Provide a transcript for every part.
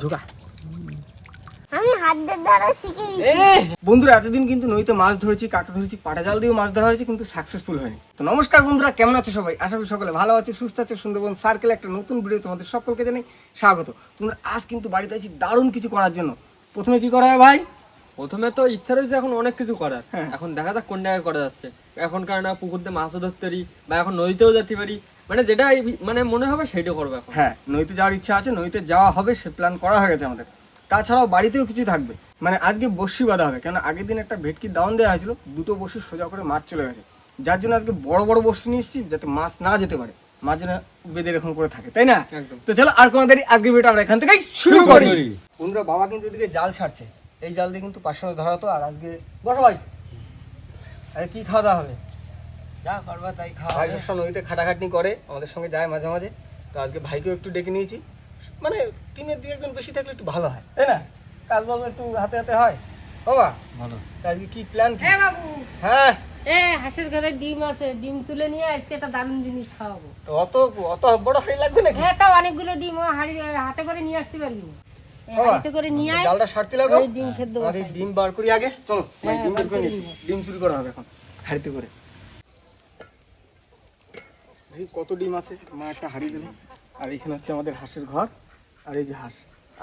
ঝোকা। আমি হাতের দ্বারা শিখে বন্ধুরা এতদিন কিন্তু নদীতে মাছ ধরেছি কাঁটা ধরেছি পাটা জাল দিয়েও মাছ ধরা হয়েছে কিন্তু সাকসেসফুল হয়নি। তো নমস্কার বন্ধুরা কেমন আছো সবাই? আশা করি সকলে ভালো আছে সুস্থ আছে সুন্দরবন সার্কেল একটা নতুন ভিডিও তোমাদের সকলকে জানাই স্বাগত। তোমরা আজ কিন্তু বাড়িতে আছি দারুণ কিছু করার জন্য। প্রথমে কি করা হয় ভাই? প্রথমে তো ইচ্ছা রয়েছে এখন অনেক কিছু করার। হ্যাঁ। এখন দেখা যাক কোন জায়গায় করা যাচ্ছে। এখন কারণ পুকুরতে মাছও ধরতে পারি বা এখন নদীতেও যেতে পারি। মানে যেটা মানে মনে হবে সেইটা করব এখন। হ্যাঁ নদীতে যাওয়ার ইচ্ছা আছে নদীতে যাওয়া হবে সে প্ল্যান করা হয়ে গেছে আমাদের। তাছাড়াও বাড়িতেও কিছু থাকবে। মানে আজকে বড়শি বাঁধা হবে কেন আগের দিন একটা ভেটকি দাউন দেওয়া হয়েছিল দুটো বড়শি সোজা করে মাছ চলে গেছে। যার জন্য আজকে বড় বড় বড়শি নিয়ে এসেছি যাতে মাছ না যেতে পারে। মাছ যেন বেঁধে এরকম করে থাকে তাই না? একদম। তো চলো আর কোনো দেরি আজকে ভিডিওটা আমরা এখান থেকে শুরু করি। বন্ধুরা বাবা কিন্তু এদিকে জাল ছাড়ছে। এই জাল দিয়ে কিন্তু পাঁচশো ধরা হতো আর আজকে বসো ভাই। আরে কি খাওয়া দাওয়া হবে? যা করবা তাই ভাই সবসময় নদীতে খাটাখাটনি করে আমাদের সঙ্গে যায় মাঝে মাঝে। তো আজকে ভাইকেও একটু ডেকে নিয়েছি। মানে টিমের দুই একজন বেশি থাকলে একটু ভালো হয়। তাই না? কাজ বাবু একটু হাতে হাতে হয়। বাবা ভালো। আজকে কি প্ল্যান কি? এ বাবু! হ্যাঁ। এ হাঁসের ঘরে ডিম আছে ডিম তুলে নিয়ে আজকে একটা দারুণ জিনিস খাওয়াবো। তো অত অত বড় হাড়ি লাগবে নাকি? হ্যাঁ তা অনেকগুলো ডিম হাড়ি হাতে করে নিয়ে আসতে পারবি। হাড়িতে করে নিয়ে আয়। জালটা সারতে লাগবে ডিম সেদ্ধ ডিম বার করি আগে। চলো হ্যাঁ, ডিম চুরি করা হবে এখন। হাড়িতে করে। কত ডিম আছে, মা একটা হাড়ি দিল আর এখানে হচ্ছে আমাদের হাঁসের ঘর, আর এই যে হাঁস।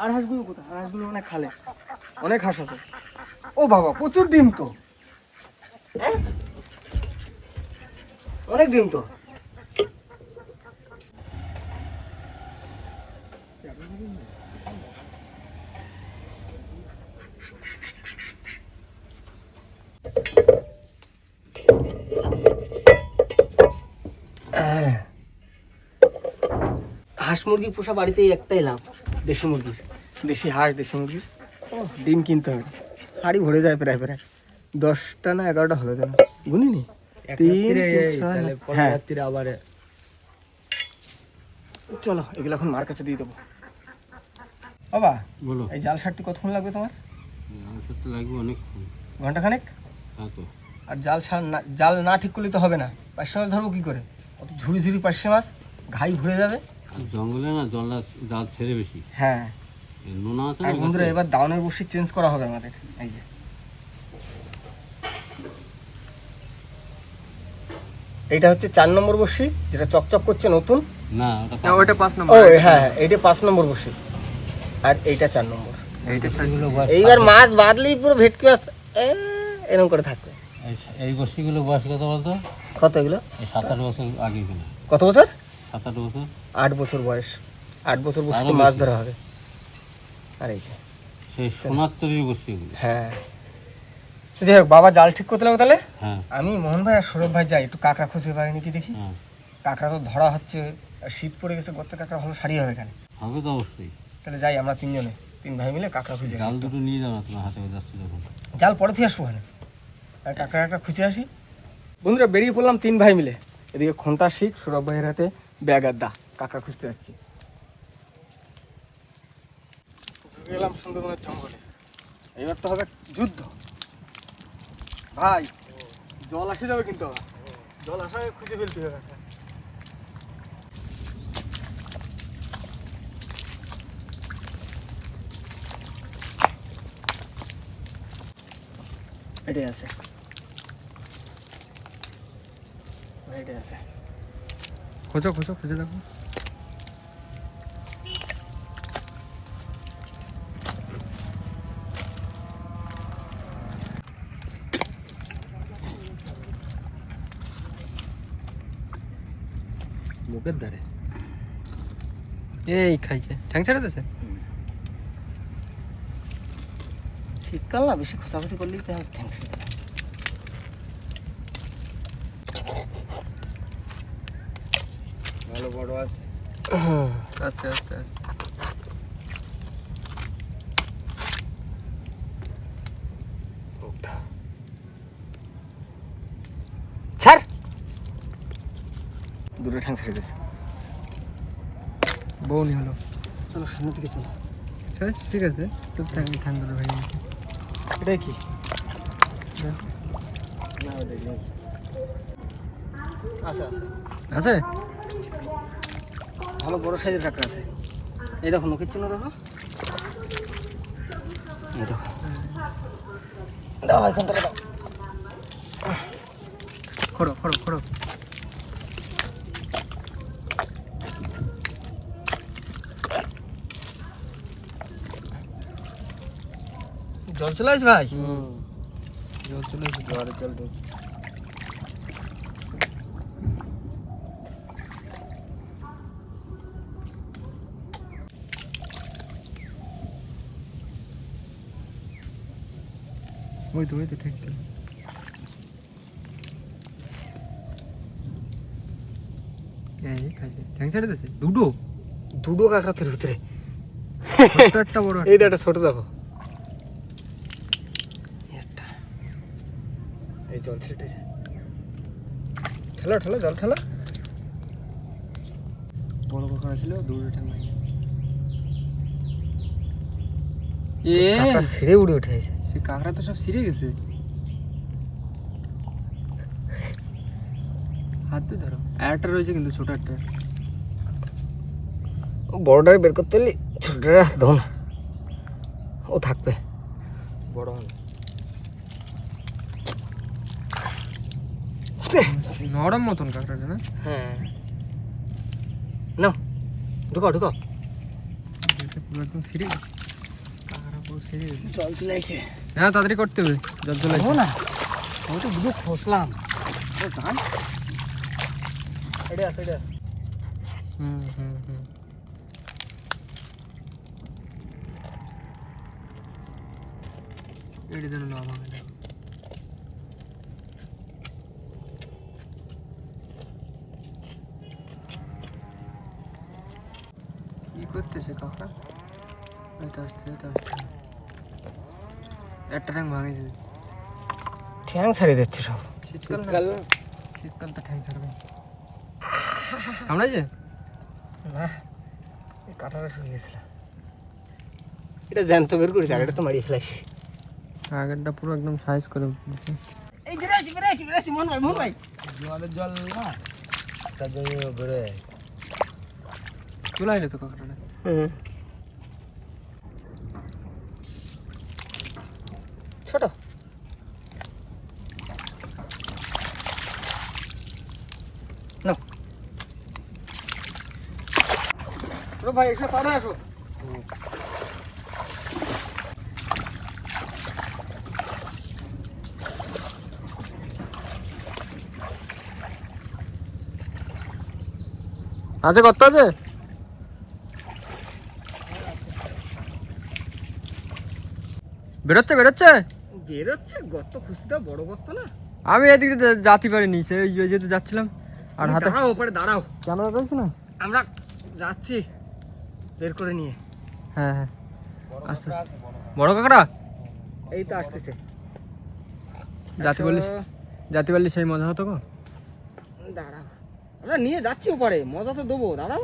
আর হাঁসগুলো কোথায়? আর হাঁসগুলো অনেক খালে। অনেক হাঁস আছে। ও বাবা, প্রচুর ডিম তো? অনেক ডিম তো। হাঁস মুরগি পোষা বাড়িতেই একটাই লাভ দেশি মুরগির দেশি হাঁস দেশি মুরগির ও ডিম কিনতে হবে। হাড়ি ভরে যায় প্রায় প্রায়। দশটা না এগারোটা হলো যেন। গুনিনি? তিন। হ্যাঁ। আবার চলো এগুলো এখন মার কাছে দিয়ে দেবো। বাবা বলো। এই জাল ছাড়তে কতক্ষণ লাগবে তোমার? লাগবে অনেক ঘণ্টা খানেক তো। আর জাল ছাড় না জাল না ঠিক করলে তো হবে না। পাঁচশো মাছ ধরবো কি করে? অত ঝুড়ি ঝুড়ি পাঁচশো মাছ ঘাই ভরে যাবে। জঙ্গলে না জলটা জাল ছেড়ে বেশি। হ্যাঁ। নোনা আছে আর বন্ধুরা এবার দাউনের বসি চেঞ্জ করা হবে আমাদের এই যে। এইটা হচ্ছে চার নম্বর বসি যেটা চকচক করছে নতুন। না ওটা পাঁচ ও নম্বর। হ্যাঁ হ্যাঁ এইটা পাঁচ নম্বর বসি আর এইটা চার নম্বর। এইবার মাছ বাদলেই পুরো ভেটকি মাছ এ, এরকম করে থাকবে। এই- এই বস্তিগুলো বয়স কত বলতো? কত এগুলো? সাত আট বছর আগে কত বছর? সাত আট বছর? আট বছর বয়স। আট বছর বসে মাছ ধরা হবে। আর এই যে সেই সোনার তৈরির বস্তিগুলো হ্যাঁ। যাই হোক বাবা জাল ঠিক করতে লাগবে তাহলে? হ্যাঁ। আমি মোহন ভাই আর সৌরভ ভাই যাই একটু কাঁকড়া খুঁজে পাই নাকি দেখি হ্যাঁ। কাঁকড়া তো ধরা হচ্ছে শীত পড়ে গেছে গর্তে কাঁকড়া ভালো সারি হবে এখানে। হবে তো অবশ্যই। তাহলে যাই আমরা তিনজনে তিন ভাই মিলে কাঁকড়া খুঁজে। জাল দুটো নিয়ে যাও তোমার হাতে যাচ্ছে যখন। জাল পরে থেকে আসব ওখানে। কাঁকড়া একটা খুঁজে আসি। বন্ধুরা বেরিয়ে পড়লাম তিন ভাই মিলে। এদিকে খন্তা শিখ সৌরভ ভাইয়ের হাতে। ব্যাগ আর দা কাঁকড়া খুঁজতে যাচ্ছি। গেলাম সুন্দরবনের জঙ্গলে। এবার তো হবে যুদ্ধ। ভাই জল আসে যাবে কিন্তু। জল আগে খুঁজে ফেলতে হবে। এটাই আছে। এটাই আছে। খোঁজো খোঁজো খুঁজে দেখো মুখের ধারে এই খাইছে ঠ্যাং ছেড়ে দিয়েছে শীতকাল না বেশি খোঁচাখুচি করলেই তো আমার ঠ্যাংস ভালো বড় আছে আস্তে আস্তে আস্তে ছাড় দুটো ঠ্যাং ছেড়ে দিয়েছে বউনি হলো চলো সামনে দিকে চলো শেষ ঠিক আছে তো ঠ্যাং ঠ্যাং দুটো ভেঙে গেছে এটাই কি আচ্ছা আচ্ছা আছে ভালো বড় সাইজের কাঁকড়া আছে। এই দেখো মুখের চিহ্ন দেখো। এই দেখো। জল চলে আসে ভাই? জল চলে আসে জল ওই তো ওই তো ঠিক ঠিক। দিয়েছে? দুটো দুটো কাঁকড়া ভিতরে। একটা বড় এই একটা ছোট দেখো। এই জল ছেটেছে ঠেলো ঠেলো জল ঠেলো। বড় কাঁকড়া ছিল দুটো ঠ্যাং ভাঙে এ? ছিঁড়ে উড়ে উঠেছে কাঁকড়া তো সব ছিঁড়ে গেছে। হাত ধরো। একটা রয়েছে কিন্তু ছোট একটা। ও বড়টাকে বের করতে হলে ছোটটা ধো না। ও থাকবে। বড় নরম মতন কাঁকড়াটা না? হ্যাঁ। না ঢুকাও ঢুকাও। একদম ছিঁড়ে গেছে। কাঁকড়া পুরো গেছে। জল চলে হ্যাঁ তাড়াতাড়ি করতে হবে। জল চলে না। আমি তো দুটো খসলাম। আছে হুম হুম হুম। এডে যেন না ভাঙে করতেছে কাকা? এটা আসছে এটা আসছে। একটা ট্যাং ভাঙেছে ঠ্যাং ছাড়িয়ে দিচ্ছে সব। শীতকাল না? শীতকাল। তো ঠ্যাং ছাড়বে। কামড়াইছে না এই কাঁটাটা শুয়ে গেছিলাম এটা জ্যান্ত বের করেছে আগেটা তো মারিয়ে ফেলাইছে। আগেরটা পুরো একদম সাইজ করে দিছে। এই বেড়ে আছে বেড়ে আছে বেড়ে আছে মন ভাই মন ভাই। জলের জল না তার জন্য বেড়ে চলে আইলে তো কাঁকড়াটা হুম। ভাই এসে তাড়ে আসো। আছে কত আছে? বেরোচ্ছে বেরোচ্ছে? বেরোচ্ছে গর্ত খুশিটা বড় গর্ত না? আমি এদিকে যাতে পারিনি সে ওই যেতে যাচ্ছিলাম। আর হাতে দাঁড়াও ওপরে দাঁড়াও। রয়েছে না? আমরা যাচ্ছি। বের করে নিয়ে। হ্যাঁ হ্যাঁ। আস্তে বড় কাকড়া। এই তো আসতেছে। জাতি বললি জাতি বললি সেই মজা হতো গো। দাঁড়াও আমরা নিয়ে যাচ্ছি ওপারে মজা তো দেবো দাঁড়াও।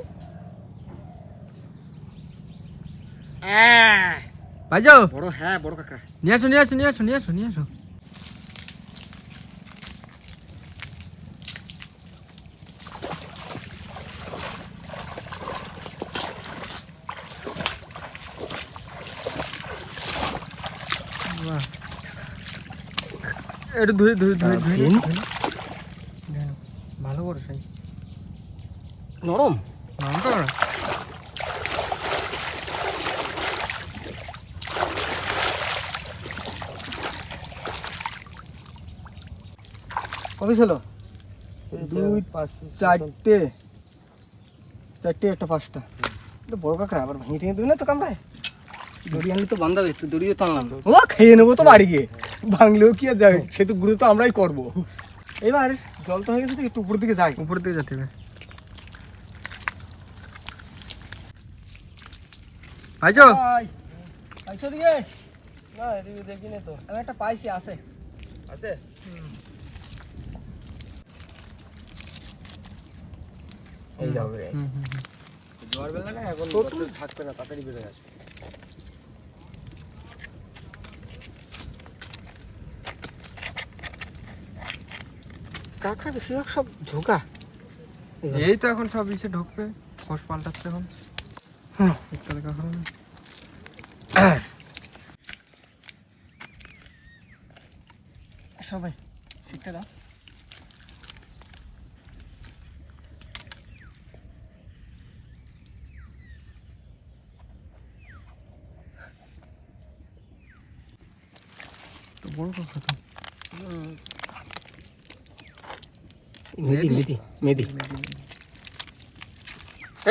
ভাইজো বড় হ্যাঁ বড় কাকা নিয়ে আসো নিয়ে আসো নিয়ে আসো নিয়ে আসো নিয়ে আসো। একটু ধুয়ে ধুয়ে ধুয়ে ধুয়ে। ভালো করে সেই। নরম? নরম তো কবে ছিল? দুই চারটে। চারটে একটা পাঁচটা। বড় কাঁকড়া আবার ভেঙে টেঙে দেবে না তো কামড়ায়? দড়ি আনলে তো বান্ধা দিচ্ছে দড়িও টানলাম। ও খেয়ে নেব তো বাড়ি গিয়ে। ভাঙলেও কি আর যাবে সে তো গুঁড়ো তো আমরাই করব। এবার জল তো হয়ে গেছে একটু উপর দিকে যাই। উপর দিকে যেতে হবে। আইছো আইছো দিকে। না এদিকে দেখিনি তো। একটা পাইছি আছে। আছে? এই যাবে জোয়ার বেলা না এখন থাকবে না তাড়াতাড়ি বেড়ে আসবে। কাঁকড়া বেশিরভাগ সব ঢোকা। এই তো এখন সব ইসে ঢুকবে। হোস পাল্টাচ্ছে এখন। হুম। তাহলে সবাই শিখতে দাও। বড় কথা মেদি মেদি? মেদি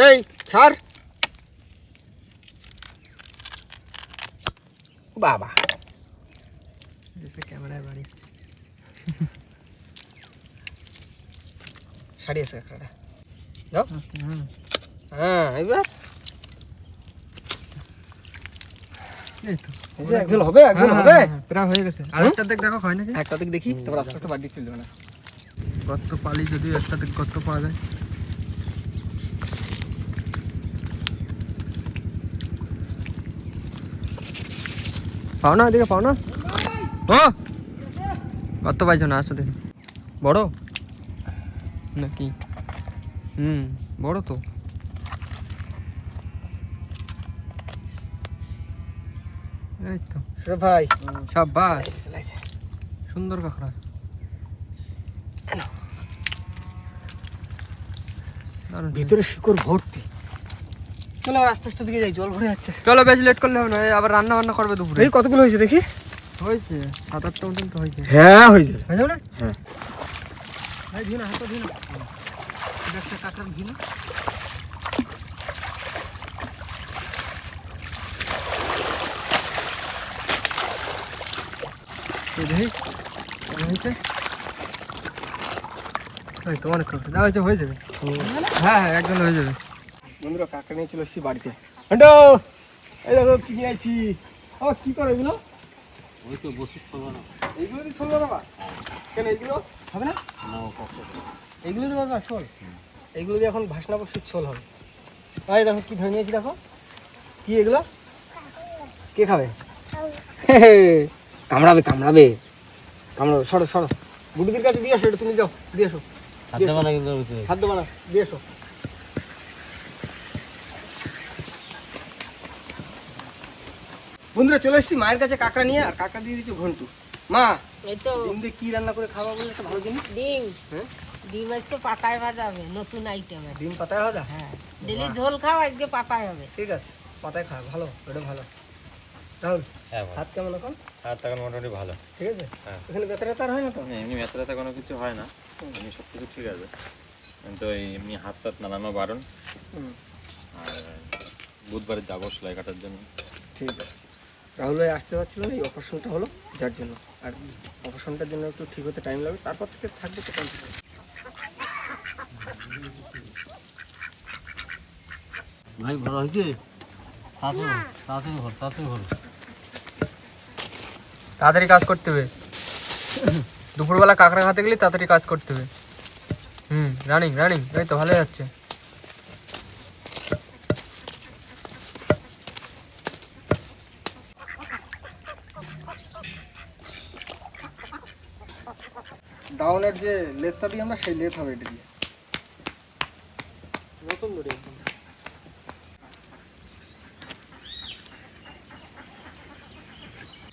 এই ছাড়। বাবা। ক্যামেরায় বাড়ি। সারিয়েছে কাঁকড়াটা যাও হ্যাঁ। এবার এই তো এই যে একজন হবে একজন হবে। প্রায় হয়ে গেছে। আর একটা দেখো হয় নাকি একটা দিক দেখি তারপর আস্তে আস্তে বাড়ি চলবে না। গর্ত পালি যদি একটা দিক গর্ত পাওয়া যায়। পাও না এদিকে পাও না? ও! কত পাইছো না আসো দেখি। বড়? নাকি? হুম বড় তো। এই তো। ভাই। সব সুন্দর কাঁকড়া। ভিতরে শিকড় ভর্তি। চলো আবার আস্তে আস্তে দিকে যাই জল ভরে যাচ্ছে। চলো বেশি লেট করলে হবে না আবার রান্না বান্না করবে দুপুরে। এই কতগুলো হয়েছে দেখি? হয়েছে সাত আটটা মতন তো হয়েছে। হ্যাঁ হয়েছে। হয়ে। যাবে না হ্যাঁ ভাই ধুয়ে না হাতটা ধুয়ে না। একটা কেমন হয়েছে? ওই তো অনেক কাঁকড়া যা হয়েছে হয়ে যাবে। হ্যাঁ হ্যাঁ একদম হয়ে যাবে। বন্ধুরা কাকা নিয়ে চলে এসেছি বাড়িতে। এই দেখো কি নিয়ে আইছি। ও কি করো এগুলো? ওই তো বসে না। এইগুলো দিয়ে চলবে কেন এইগুলো? হবে না? এইগুলো দিয়ে বাবা শোল। এইগুলো দিয়ে এখন ভাসনা বসির ছোল হবে। ভাই দেখো কি ধরে নিয়েছি দেখো। কি এগুলো? কে খাবে? কামড়াবে কামড়াবে। কামড়াবে সরো সরো। গুটিদের কাছে দিয়ে আসো এটা তুমি যাও দিয়ে আসো। কিন্তু দিয়ে এসো। বন্ধুরা চলে এসেছি মায়ের কাছে কাঁকড়া নিয়ে আর কাঁকড়া দিয়ে দিচ্ছি ঘন্টু। মা ডিম দিয়ে কি রান্না করে খাওয়া বলে একটা ভালো জিনিস? ডিম। হ্যাঁ? ডিম আজকে পাতায় ভাজা হবে নতুন আইটেম ডিম পাতায় ভাজা? হ্যাঁ। ডেলি ঝোল খাও আজকে পাতায় হবে। ঠিক আছে পাতায় খা ভালো ওটা ভালো। রাহুল হ্যাঁ হাত কেমন এখন? হাত তখন মোটামুটি ভালো। ঠিক আছে? হ্যাঁ। এখানে ব্যথা আর হয় না তো? এমনি ব্যথা ব্যথা কোনো কিছু হয় না। এমনি সব কিছু ঠিক আছে। কিন্তু এই এমনি হাত টাত নাড়ানো বারণ। হুম, আর বুধবারে যাব সেলাই কাটার জন্য। ঠিক আছে। রাহুল ভাই আসতে পারছিল না এই অপারেশনটা হলো যার জন্য। আর অপারেশনটার জন্য একটু ঠিক হতে টাইম লাগবে তারপর থেকে থাকবে তো কন্টিনিউ ভাই ভালো হয়েছে? তাড়াতাড়ি ভর, তাড়াতাড়ি ভর তাড়াতাড়ি কাজ করতে হবে। দুপুরবেলা কাঁকড়া খাতে গেলে তাড়াতাড়ি কাজ করতে হবে। হুম রানিং রানিং এই তো ভালো যাচ্ছে। ডাউনের যে লেথটা দিই আমরা, সেই লেথ হবে এটা দিয়ে নতুন দড়ি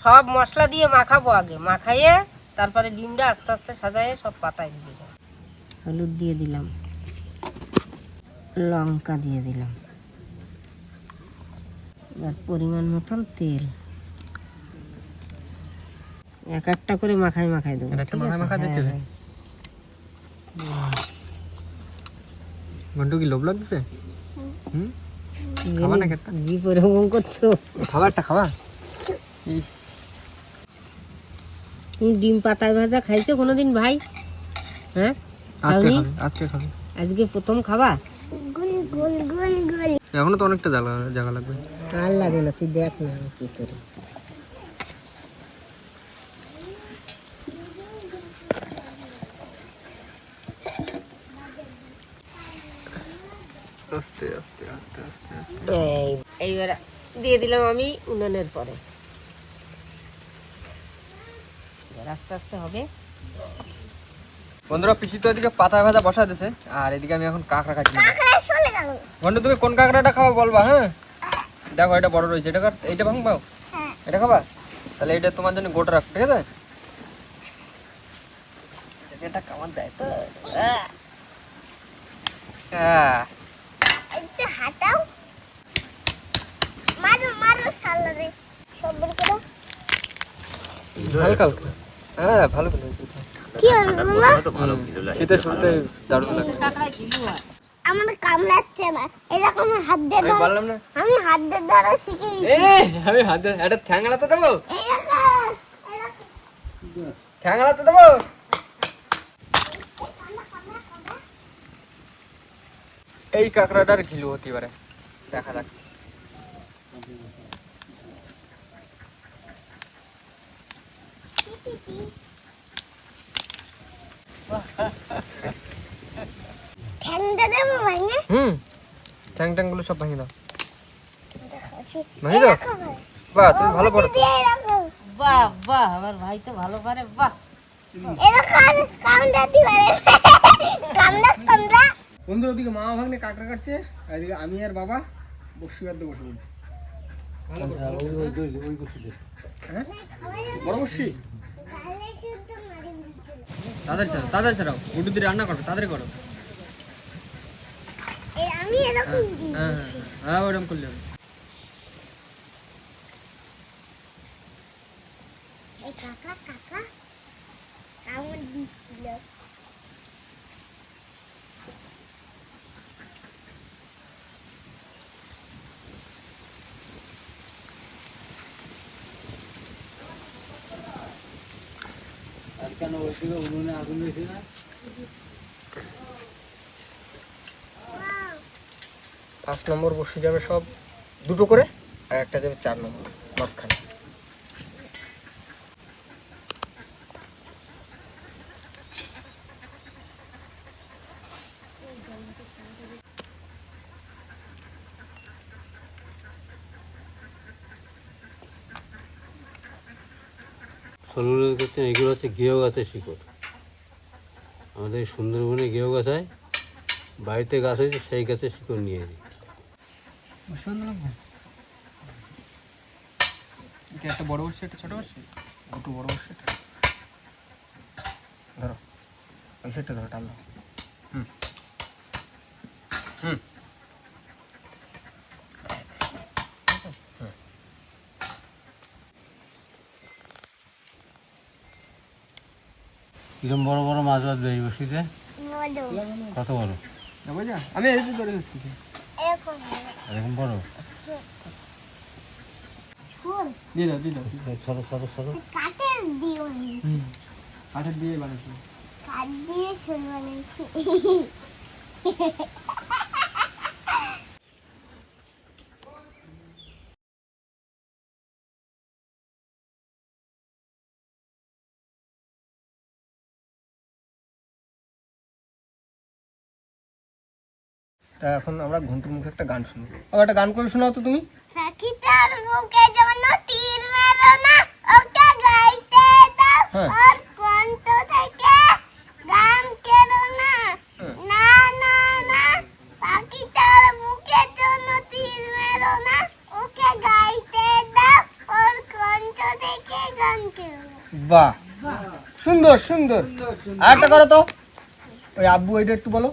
সব মশলা দিয়ে মাখাবো আগে। মাখাইয়ে তারপরে ডিমটা আস্তে আস্তে সাজাইয়ে সব পাতায় দিয়ে দেবো। হলুদ দিয়ে দিলাম। লঙ্কা দিয়ে দিলাম। এবার পরিমাণ মতন তেল। এক একটা করে মাখাই মাখাই দেবো। হ্যাঁ, হবে? ঘন্টু কি লোভ লাগছে? হুম? হ্যাঁ। খাবা নাকি একটা? জি পরিভ্রমণ করছ? খাবারটা খাবা? ইস। ডিম পাতায় ভাজা খাইছো কোনোদিন ভাই? হ্যাঁ? আজকে খাওনি? আজকে খাবে। আজকে প্রথম খাবা? গুল গুল গুল গুল। এখনও তো অনেকটা জায়গা জায়গা লাগবে। আর লাগে না তুই দেখ না আমি কি করি। আস্তে আস্তে আস্তে আস্তে। আস্তে এইবার দিয়ে দিলাম আমি উনুনের পরে এবার আস্তে আস্তে হবে। বন্ধুরা পিসি তো এদিকে পাতা ভাজা বসা দিছে আর এদিকে আমি এখন কাঁকড়া খাচ্ছি কাকড়া বন্ধু তুমি কোন কাঁকড়াটা খাব বলবা হ্যাঁ? দেখো এটা বড় রয়েছে এটা কাট- এইটা ভাঙ পাও। হ্যাঁ। এটা খাবা? তাহলে এটা তোমার জন্য গোটা রাখ ঠিক আছে? এটা কেমন দেয় তো। হ্যাঁ হাঁটাও। মারো মারো সালা রে। সবর করো। হালকা হালকা। হ্যাঁ ভালো খেলেছি। কি হলো প্রথমে তো ভালো ছিল শীতের দারুণ লাগে। কাঁকড়ায় ঝিলু আমার কামড়াচ্ছে না। এরকম হাত দিয়ে আমি ধরে বললাম না। আমি হাত দিয়ে ধরে শিখে গেছি। এই আমি হাতে একটা ঠ্যাংলাতে দেবো? এরকম এরকম ঠ্যাংলাতে দেবো? এই কাঁকড়াটার ঘিলু হতে পারে। দেখা যাক। ঠ্যাংটা দেবো ভাঙে হুম ঠ্যাং ট্যাংগুলো সব ভাঙিয়ে দাও। এরকম দাও বাহ তুমি ভালো পড়ো বাহ বাহ আমার ভাই তো ভালো পারে বাহ। এরকম কামড়া দিবে কামড়া কামড়া বন্ধুর ওদিকে মামা ভাগ্নে কাঁকড়া কাটছে আর এদিকে আমি আর বাবা বসি বাদ্য বসে বলছি হ্যাঁ? বড় বসি? তাদের ছাড়াও তাদের ছাড়াও। গুড্ডু দিয়ে রান্না করো তাদের করো। আমি এরকম হ্যাঁ হ্যাঁ, হ্যাঁ ওরকম করলে হবে। কাকা কাকা কামড় দিচ্ছিল। উনুনে ফার্স্ট নম্বর বসে যাবে সব দুটো করে আর একটা যাবে চার নম্বর মাঝখানে। সরুরের কাছে, এগুলো হচ্ছে গেও গাছের শিকড়। আমাদের সুন্দরবনে গেও গাছ হয় বাড়িতে গাছ হয়েছে, সেই গাছের শিকড় নিয়ে যাই একটা বড় বসছে বড় ধরো ধরো হুম। হুম। কিরম বড় বড় মাছ বাঁধবে এই বসিতে? বলো কত বড়? আমি এরকম বড়। ফুল। দিয়ে দাও দিয়ে দাও। সরো সরো সরো। কাঠের দিয়ে বানিয়েছি কাঠের দিয়ে বানাচ্ছি কাঠ দিয়ে ফুল বানিয়েছি তা এখন আমরা ঘন্টুর মুখে একটা গান শুনব। আবার একটা গান করে শোনাও তো তুমি। পাখিটার বুকে যেন তীর মেরো না ওকে গাইতে দাও। হ্যাঁ। আর কণ্ঠ থেকে গান কেড়ো না। না না না পাখিটার বুকে যেন তীর মেরো না ওকে গাইতে দাও। ওর কণ্ঠ থেকে গান কেড়ো বাহ সুন্দর সুন্দর। আর একটা করো তো। ওই আব্বু ওইটা একটু বলো।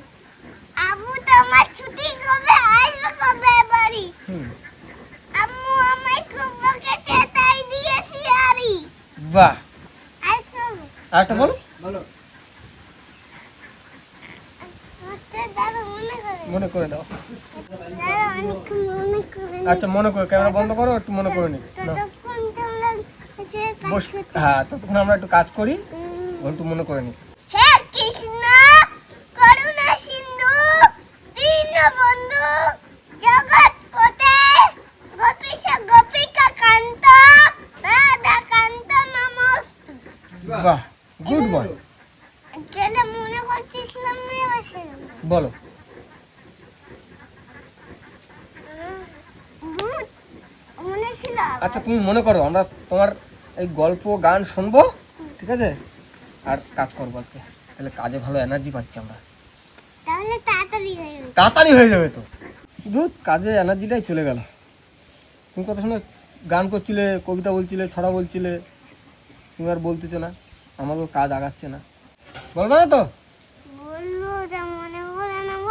ছুটি কবে আসবে কবে বাড়ি? আম্মু আমায় খুব বকেছে তাই দিয়েছি আরি বাহ। আর খুব একটা বলো। মনে করে দাও। দাদা অনেক মনে করে নি। আচ্ছা মনে করে ক্যামেরা বন্ধ করো একটু মনে করে নি। হ্যাঁ ততক্ষণ আমরা একটু কাজ করি একটু মনে করে নি হে কৃষ্ণ করুণা সিন্ধু দীন বন্ধু জগৎ পতে গোপীশ গোপিকা কান্ত রাধা কান্ত নমস্ত বাহ গুড বয় যেটা মনে করতেছিলাম না এবার সেরকম। বলো ভূত মনে ছিল আবার। আচ্ছা তুমি মনে করো আমরা তোমার এই গল্প গান শুনব ঠিক আছে? আর কাজ করব আজকে। তাহলে কাজে ভালো এনার্জি পাচ্ছি আমরা। তাহলে তাড়াতাড়ি হয়ে যাবে। তাড়াতাড়ি হয়ে যাবে তো। দুধ কাজে এনার্জিটাই চলে গেল। তুমি কত সময় গান করছিলে কবিতা বলছিলে ছড়া বলছিলে। তুমি আর বলতেছো না আমারও কাজ আগাচ্ছে না। বলব না তো? মনে করে নেব।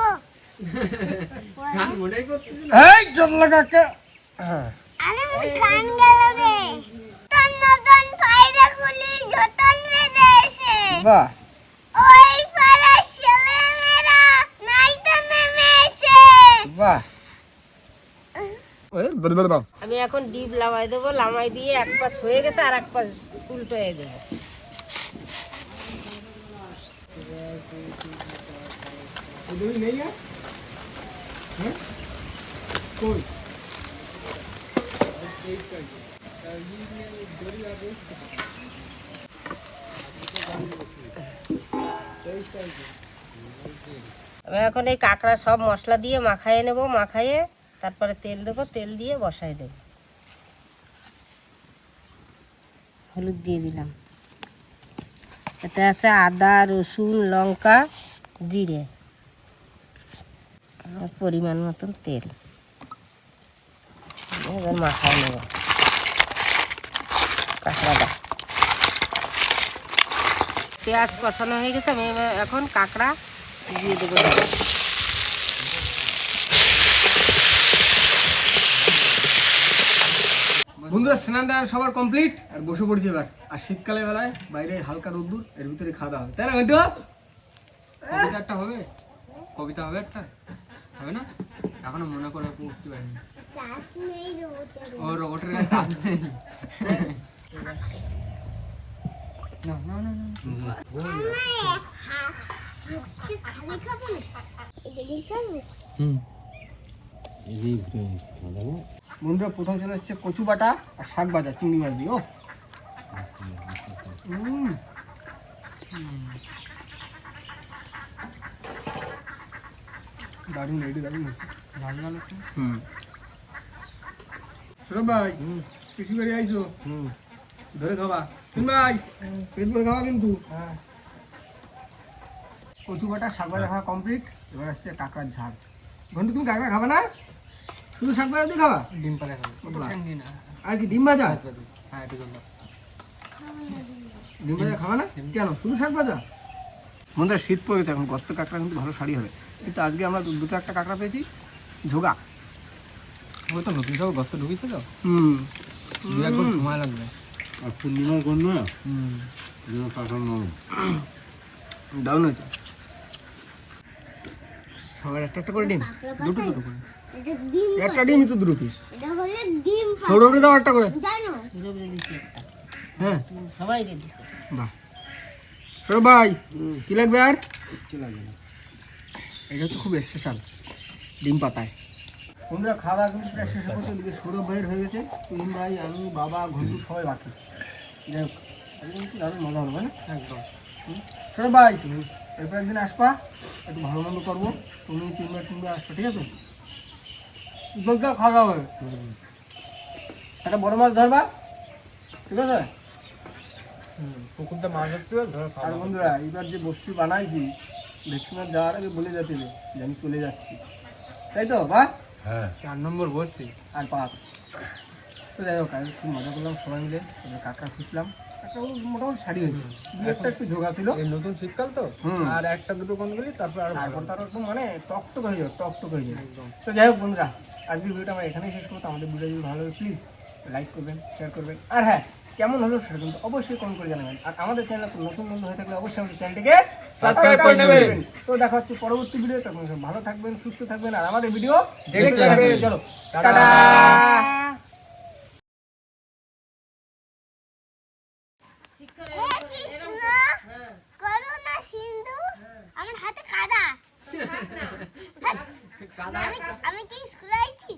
মনেই করতেছি এই জল লাগাকে হ্যাঁ। আরে গান গেল রে তন্ন তন্ন পায়রা গুলি ঝোতল বেঁধেছে। বাহ। ওই পাড়া ছেলে মেয়েরা নাইতে নেমেছে। বাহ। ওই বড় বড় বাপ আমি এখন ডিপ লামাই দেবো লামাই দিয়ে এক পাশ হয়ে গেছে আর এক পাশ উল্টো হয়ে দেবো। নেই হ্যাঁ কই? আমি এখন এই কাঁকড়া সব মশলা দিয়ে মাখাইয়ে নেব মাখাইয়ে তারপরে তেল দেবো, তেল দিয়ে বসাই দেবো। হলুদ দিয়ে দিলাম। এতে আছে আদা, রসুন, লঙ্কা, জিরে। পরিমাণ মতন তেল। পেঁয়াজ কষানো হয়ে গেছে, আমি এখন কাঁকড়া দিয়ে দেবো। বন্ধুরা, স্নান টান সবার কমপ্লিট আর বসে পড়ছি এবার। আর শীতকালের বেলায় বাইরে হালকা রোদ্দুর, এর ভিতরে খাওয়া দাওয়া হবে। তাই না ঘন্টু কবিতা একটা হবে? কবিতা হবে একটা? হবে না? এখনও মনে করে পড়তে পারিনি। চাষ নেই রোবটের ও রোবটের কাছে চাপ নেই না না না না। খালি খাব না এদিকে খাব এই ঘুরে খাওয়া দাওয়া বন্ধুরা প্রথম চলে এসছে কচু বাটা আর শাক ভাজা চিংড়ি মাছ দিয়ে ও উম। দারুণ রেডি দারুণ হচ্ছে ভালো ভালো হুম সৌরভ ভাই কৃষি বাড়ি আইছো? ধরে খাবা। তুমি ভাই পেট ভরে খাওয়া কিন্তু কচু বাটা শাক ভাজা খাওয়া কমপ্লিট এবার আসছে কাঁকড়ার ঝাল। তুমি কাঁকড়া খাবে না? শুধু শাক ভাজা দিয়ে খাবা? ডিম খাব। আর কি ডিম ভাজা? হ্যাঁ ডিম ভাজা। খাবা না? কেন? শুধু শাক ভাজা? বন্ধুরা শীত পড়ে গেছে এখন গস্ত কাঁকড়া কিন্তু ভালো শাড়ি হবে। কিন্তু আজকে আমরা দুটো একটা কাঁকড়া পেয়েছি। ঝোগা। ওই তো নতুন সব গস্ত ঢুকিয়েছে তো? হুম। দু একবার সময় লাগবে। আর পূর্ণিমার কন্যা হুম। যেন নরম ডাউন হয়েছে। সবার একটা একটা করে ডিম? দুটো দুটো করে। এটা ডিম একটা ডিমই তো দুটো পিস ডিম পাতা। সৌরভে দাও একটা করে। হ্যাঁ। সবাই বাহ। সৌরভ ভাই কি লাগবে আর? এটা হচ্ছে খুব স্পেশাল ডিম পাতায়। বন্ধুরা খাওয়া দাওয়া কিন্তু প্রায় শেষ হচ্ছে এদিকে সৌরভ ভাইয়ের হয়ে গেছে তুহিন ভাই আমি বাবা ঘন্টু সবাই বাকি। যাই হোক কিন্তু দারুণ মজা হবে না? একদম? সৌরভ ভাই এরপর একদিন আসবা একটু ভালো মন্দ করব। তুমি তিনবার তিনবার আসবে ঠিক আছে? দুধটা খাওয়া দাওয়া হবে। একটা বড় মাছ ধরবা ঠিক আছে? পুকুরটা মাছ ধরতে ধর আর বন্ধুরা এইবার যে বস্তি বানাইছি ভেটকি মাছ যাওয়ার আগে বলে যেতে যে আমি চলে যাচ্ছি। তাই তো বা? হ্যাঁ। চার নম্বর বসছি আর পাঁচ। তো যাই হোক খুব মজা করলাম সবাই মিলে। কাকা খুঁজলাম। মোটামুটি শাড়ি হয়েছে। দু একটা একটু ঝোঁকা ছিল। এই নতুন শীতকাল তো? আর একটা দুটো কোন গেলি তারপর আর তারপর তার একদম মানে টকটক হয়ে যাবে হয়ে যাবে। তো যাই হোক বন্ধুরা আজকের ভিডিওটা আমরা এখানেই শেষ করব। তো আমাদের ভিডিও যদি ভালো লাগে প্লিজ লাইক করবেন শেয়ার করবেন। আর হ্যাঁ কেমন হলো সেটা কিন্তু অবশ্যই কমেন্ট করে জানাবেন। আর আমাদের চ্যানেল নতুন বন্ধু হয়ে থাকলে অবশ্যই আমাদের চ্যানেলটিকে সাবস্ক্রাইব করে নেবেন। তো দেখা হচ্ছে পরবর্তী ভিডিও তখন ভালো থাকবেন সুস্থ থাকবেন আর আমাদের ভিডিও দেখতে থাকবেন। চলো টাটা। হে কৃষ্ণ করুণা সিন্ধু আমার হাতে কাদা আমি আমি কি স্কুলে আইছি?